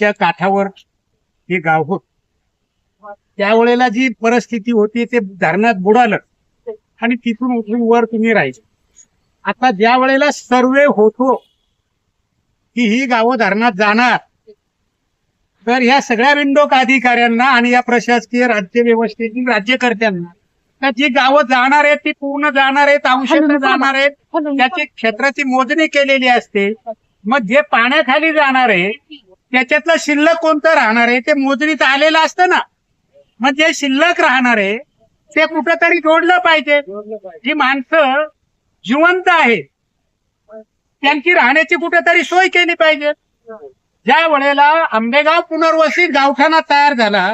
च्या काठावर हे गाव होत. त्यावेळेला जी परिस्थिती होती ते धरणात बुडालं. आणि तिथून उठून वर तुम्ही राहायचे आता ज्या वेळेला सर्वे होतो की ही गावं धरणात जाणार तर या सगळ्या विंडोक अधिकाऱ्यांना आणि या प्रशासकीय राज्य व्यवस्थेतील राज्यकर्त्यांना तर जी गावं जाणार आहेत ती पूर्ण जाणार आहेत अंशाने जाणार आहेत त्याची क्षेत्राची मोजणी केलेली असते. मग जे पाण्याखाली जाणार आहे त्याच्यातलं शिल्लक कोणतं राहणार आहे? ते मोजणीत आलेलं असतं ना. मग जे शिल्लक राहणार आहे ते कुठंतरी जोडलं पाहिजे. जी माणसं जिवंत आहेत त्यांची राहण्याची कुठेतरी सोय केली पाहिजे. ज्या वेळेला आंबेगाव पुनर्वसित गावठाणा तयार झाला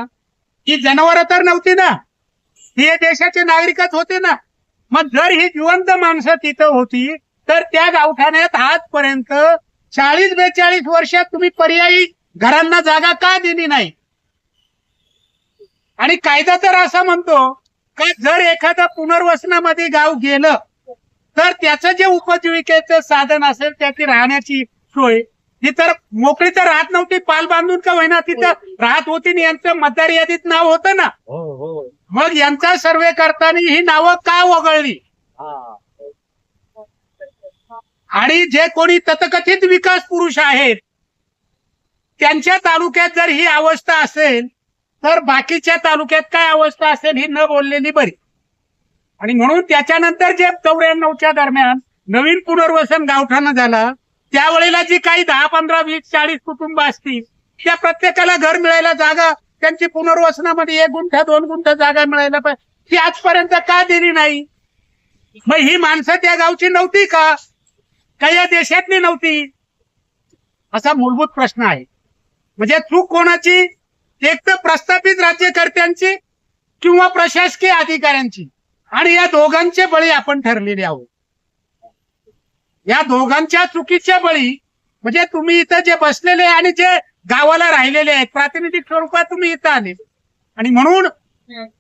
ही जनावरं तर नव्हती ना. ही देशाचे नागरिकच होते ना. मग जर ही जिवंत माणसं तिथं होती तर त्या गावठाण्यात आजपर्यंत चाळीस बेचाळीस वर्षात तुम्ही पर्यायी घरांना जागा का दिली नाही? आणि कायदा तर असा म्हणतो का जर एखादं पुनर्वसनामध्ये गाव गेलं तर त्याचं जे उपजीविकेचं साधन असेल त्याची राहण्याची सोय ती तर मोकळी तर राहत नव्हती पाल बांधून का होईना तिथं राहत होती आणि यांचं मतदार यादीत नाव होतं ना. मग यांचा सर्वे करताना ही नावं का वगळली? आणि जे कोणी तथकथित विकास पुरुष आहेत त्यांच्या तालुक्यात जर ही अवस्था असेल तर बाकीच्या तालुक्यात काय अवस्था असेल ही न बोललेली बरी. आणि म्हणून त्याच्यानंतर जे चौऱ्याण्णवच्या दरम्यान नवीन पुनर्वसन गावठाणं झाला त्यावेळेला जी काही दहा पंधरा वीस चाळीस कुटुंब असतील त्या प्रत्येकाला घर मिळायला जागा त्यांची पुनर्वसनामध्ये एक गुंठा दोन गुंठा जागा मिळायला पाहिजे ती आजपर्यंत का दिली नाही? मग ही माणसं त्या गावची नव्हती का? का या देशातली नव्हती. असा मूलभूत प्रश्न आहे. म्हणजे चूक कोणाची? एक तर प्रस्थापित राज्यकर्त्यांची किंवा प्रशासकीय अधिकाऱ्यांची. आणि या दोघांचे बळी आपण ठरलेले आहोत. या दोघांच्या चुकीच्या बळी म्हणजे तुम्ही इथं जे बसलेले आणि जे गावाला राहिलेले आहेत प्रातिनिधिक स्वरूपात तुम्ही इथं आले. आणि म्हणून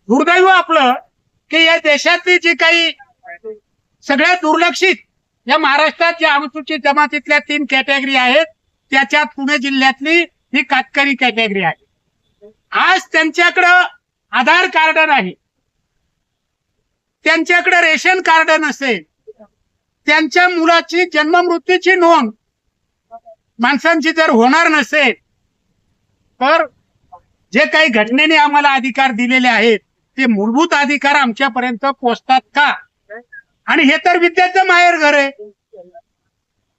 दुर्दैव आपलं की या देशातली जी काही सगळ्यात दुर्लक्षित या महाराष्ट्रात ज्या अनुसूचित जमातीतल्या तीन कॅटेगरी आहेत त्याच्यात पुणे जिल्ह्यातली ही कातकरी कॅटेगरी आहे. आज त्यांच्याकडं आधार कार्ड नाही. त्यांच्याकडे रेशन कार्ड नसेल. त्यांच्या मुलाची जन्म मृत्यूची नोंद माणसांची जर होणार नसेल तर जे काही घटनेने आम्हाला अधिकार दिलेले आहेत ते मूलभूत अधिकार आमच्यापर्यंत पोचतात का? आणि हे तर विद्याचं माहेर घर आहे.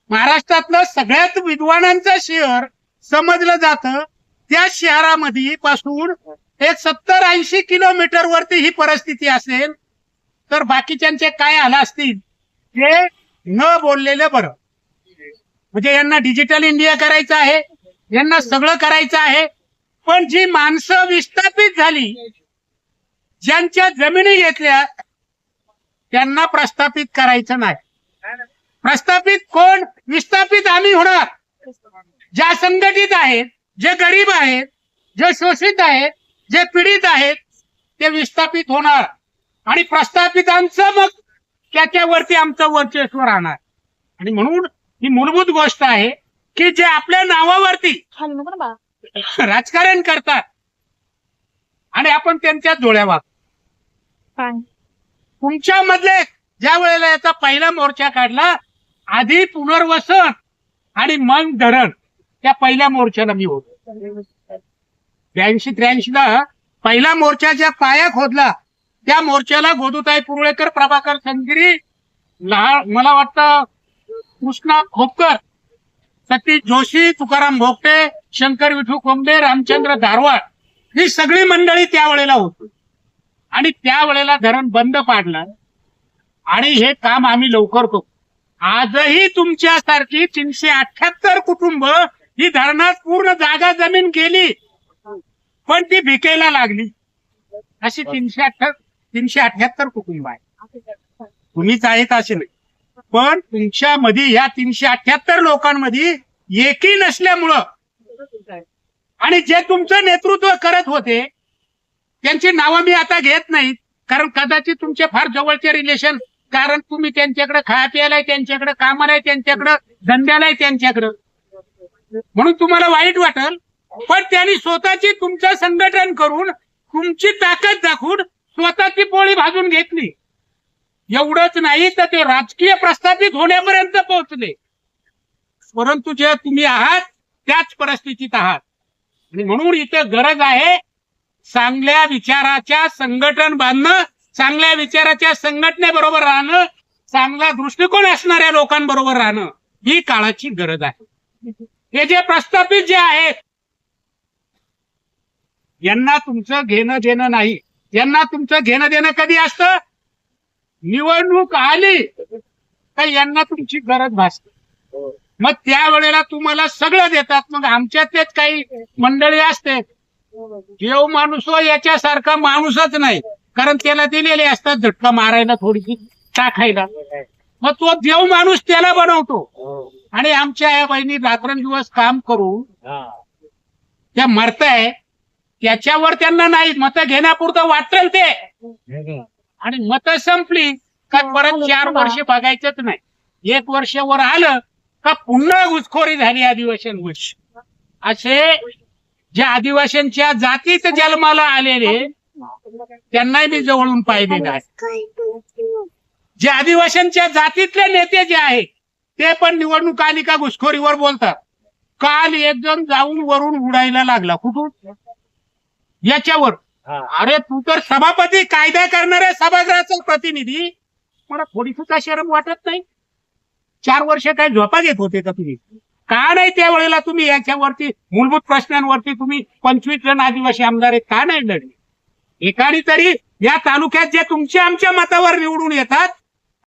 महाराष्ट्रातलं सगळ्यात विद्वानांचं शहर समजलं जात त्या शहरामध्ये पासून एक सत्तर ऐंशी किलोमीटर वरती ही परिस्थिती असेल तर बाकीच्यांचे काय आला असतील ते न बोललेलं बरं. म्हणजे यांना डिजिटल इंडिया करायचं आहे यांना सगळं करायचं आहे पण जी माणसं विस्थापित झाली ज्यांच्या जमिनी घेतल्या त्यांना प्रस्थापित करायचं नाही. प्रस्थापित कोण? विस्थापित आम्ही होणार. ज्या संघटित आहेत जे गरीब आहेत जे शोषित आहेत जे पीडित आहेत ते विस्थापित होणार. आणि प्रस्थापितांचं मग त्याच्यावरती आमचं वर्चस्व राहणार. आणि म्हणून ही मूलभूत गोष्ट आहे की जे आपल्या नावावरती राजकारण करतात. आणि आपण त्यांच्याच डोळ्या वागतो तुमच्या मधले ज्या वेळेला याचा पहिला मोर्चा काढला आधी पुनर्वसन आणि मन धरण त्या पहिल्या मोर्चाला मी होतो. ब्याऐंशी त्र्याऐंशीला पहिला मोर्चा ज्या पाया खोदला त्या मोर्चाला गोदूताई पुरळेकर प्रभाकर संगिरी लहान मला वाटतं कृष्णा खोपकर सतीश जोशी तुकाराम भोगटे शंकर विठू कोंबडे रामचंद्र धारवाड ही सगळी मंडळी त्यावेळेला होती. आणि त्यावेळेला धरण बंद पाडलं आणि हे काम आम्ही लवकर करू. आजही तुमच्यासारखी तीनशे अठ्याहत्तर कुटुंब ही धरणात पूर्ण जागा जमीन गेली पण ती भिकेला लागली. अशी तीनशे अठ्ठ्या तीनशे अठ्याहत्तर कुटुंब आहे तुम्हीच आहेत असे नाही. पण तुमच्या मध्ये या तीनशे अठ्याहत्तर लोकांमध्ये एकी नसल्यामुळं आणि जे तुमचं नेतृत्व करत होते त्यांची नावं मी आता घेत नाहीत. कारण कदाचित तुमचे फार जवळचे रिलेशन कारण तुम्ही त्यांच्याकडे खाया प्यायला त्यांच्याकडे कामाला त्यांच्याकडे धंद्याला त्यांच्याकडे. म्हणून तुम्हाला वाईट वाटल पण त्यांनी स्वतःची तुमचं संघटन करून तुमची ताकद दाखवून स्वतःची पोळी भाजून घेतली. एवढंच नाही तर ते राजकीय प्रस्थापित होण्यापर्यंत पोहोचले. परंतु जे तुम्ही आहात त्याच परिस्थितीत आहात. आणि म्हणून इथं गरज आहे चांगल्या विचाराच्या संघटन बांधणं चांगल्या विचाराच्या संघटनेबरोबर राहणं चांगला दृष्टिकोन असणाऱ्या लोकांबरोबर राहणं ही काळाची गरज आहे. हे जे प्रस्थापित जे आहेत यांना तुमचं घेणं देणं नाही. यांना तुमचं घेणं देणं कधी असतं? निवडणूक आली तर यांना तुमची गरज भासते. मग त्यावेळेला तुम्हाला सगळं देतात. मग आमच्यातलेच काही मंडळी असते देव माणूस हो याच्यासारखा माणूसच नाही. कारण त्याला दिलेले असतात झटका मारायला थोडीशी टाकायला. मग तो देव माणूस त्याला बनवतो. आणि आमच्या या बहिणी रात्रंदिवस काम करून त्या मरताय त्याच्यावर त्यांना नाही मत घेण्यापुरतं वाटेल ते. आणि मत संपली का परत चार वर्ष बघायचंच नाही. एक वर्ष वर आलं का पुन्हा घुसखोरी झाली आदिवासीं वर्ष असे ज्या आदिवासींच्या जातीत जन्माला आलेले त्यांनाही मी जवळून पाहिलेलं आहे जे आदिवासींच्या जातीतले नेते जे आहेत ते पण निवडणूक आली का घुसखोरीवर बोलतात. काल एक जण जाऊन वरून उडायला लागला. कुठून? याच्यावर. अरे तू तर सभापती कायदा करणाऱ्या सभागृहाचा प्रतिनिधी. मला थोडी सुद्धा शरम वाटत नाही. चार वर्ष काय झोपा घेत होते का तुम्ही? का नाही त्यावेळेला तुम्ही याच्यावरती मूलभूत प्रश्नांवरती तुम्ही पंचवीस जण आदिवासी आमदार आहेत का नाही लढले? एकाने तरी या तालुक्यात जे तुमच्या आमच्या मतावर निवडून येतात